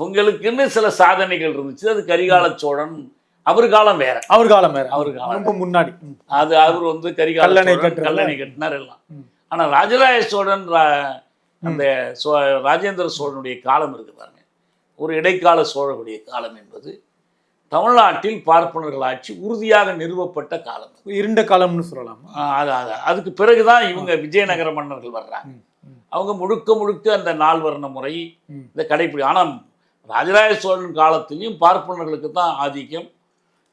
அவங்களுக்குன்னு சில சாதனைகள் இருந்துச்சு. அது கரிகால சோழன். அவர் காலம் வேற. அவர் காலம் வேற. அவர் காலம் ரொம்ப முன்னாடி. அது அவர் வந்து கரிகால கல்லணை கட்டினார் எல்லாம். ம். ஆனா ராஜராஜ சோழன் அந்த சோ- ராஜேந்திர சோழனுடைய காலம் இருக்கு பாருங்க. ஒரு இடைக்கால சோழனுடைய காலம் என்பது தமிழ்நாட்டில் பார்ப்பனர்கள் ஆட்சி உறுதியாக நிறுவப்பட்ட காலம். இருண்ட காலம்னு சொல்லலாம்? அது அது. அதுக்கு பிறகுதான் இவங்க விஜயநகர மன்னர்கள் வர்றாங்க. அவங்க முழுக்க முழுக்க அந்த நால்வர்ண முறை. இந்த கடைப்பிடி ஆனால் ராஜராஜ சோழன் காலத்திலையும் பார்ப்பனர்களுக்கு தான் ஆதிக்கம்.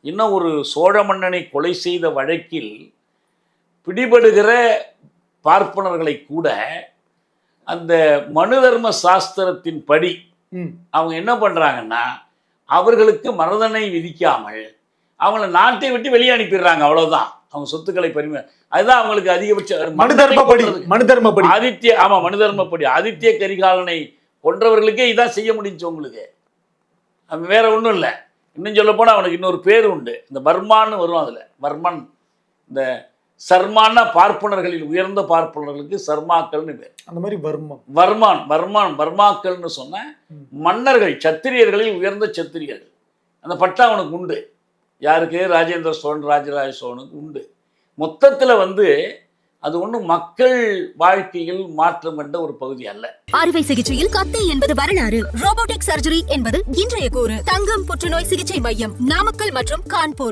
இன்னும் ஒரு சோழ மன்னனை கொலை செய்த வழக்கில் பிடிபடுகிற பார்ப்பனர்களை கூட அந்த மனு தர்ம சாஸ்திரத்தின் படி. அவங்க என்ன பண்றாங்கன்னா அவர்களுக்கு மரணனை விதிக்காமல் அவங்கள நாட்டை விட்டு வெளியே அனுப்பிடுறாங்க அவ்வளவுதான். அவங்க சொத்துக்களை பரிம அதுதான் அவங்களுக்கு அதிகபட்ச மனு தர்மப்படி மனு தர்மப்படி ஆதித்ய ஆமா மனு தர்மப்படி ஆதித்ய கரிகாலனை கொன்றவர்களுக்கே இதான் செய்ய முடிஞ்சு உங்களுக்கு. அது வேற ஒண்ணும் இல்லை. இன்னும் சொல்ல போனா அவனுக்கு இன்னொரு பேர் உண்டு. இந்த வர்மான்னு வரும் அதுல. வர்மன். இந்த சர்மான்னா பார்ப்பனர்களில் உயர்ந்த பார்ப்பனர்களுக்கு சர்மாக்கள்னு பேர். அந்த மாதிரி வர்மம். வர்மான் வர்மான் வர்மாக்கள்னு சொன்ன. மன்னர்கள் சத்திரியர்களில் உயர்ந்த சத்திரியர்கள். அந்த பட்டா அவனுக்கு உண்டு. யாருக்கு? ராஜேந்திர சோழன் ராஜராஜ சோழனுக்கு உண்டு. மொத்தத்துல வந்து அது ஒண்ணும் மக்கள் வாழ்க்கையில் மாற்றம் கண்ட ஒரு பகுதி அல்ல. அறுவை சிகிச்சையில் கத்தை என்பது வரலாறு. ரோபோட்டிக் சர்ஜரி என்பது இன்றைய கூறு. தங்கம் புற்றுநோய் சிகிச்சை மையம் நாமக்கல் மற்றும் கான்பூர்.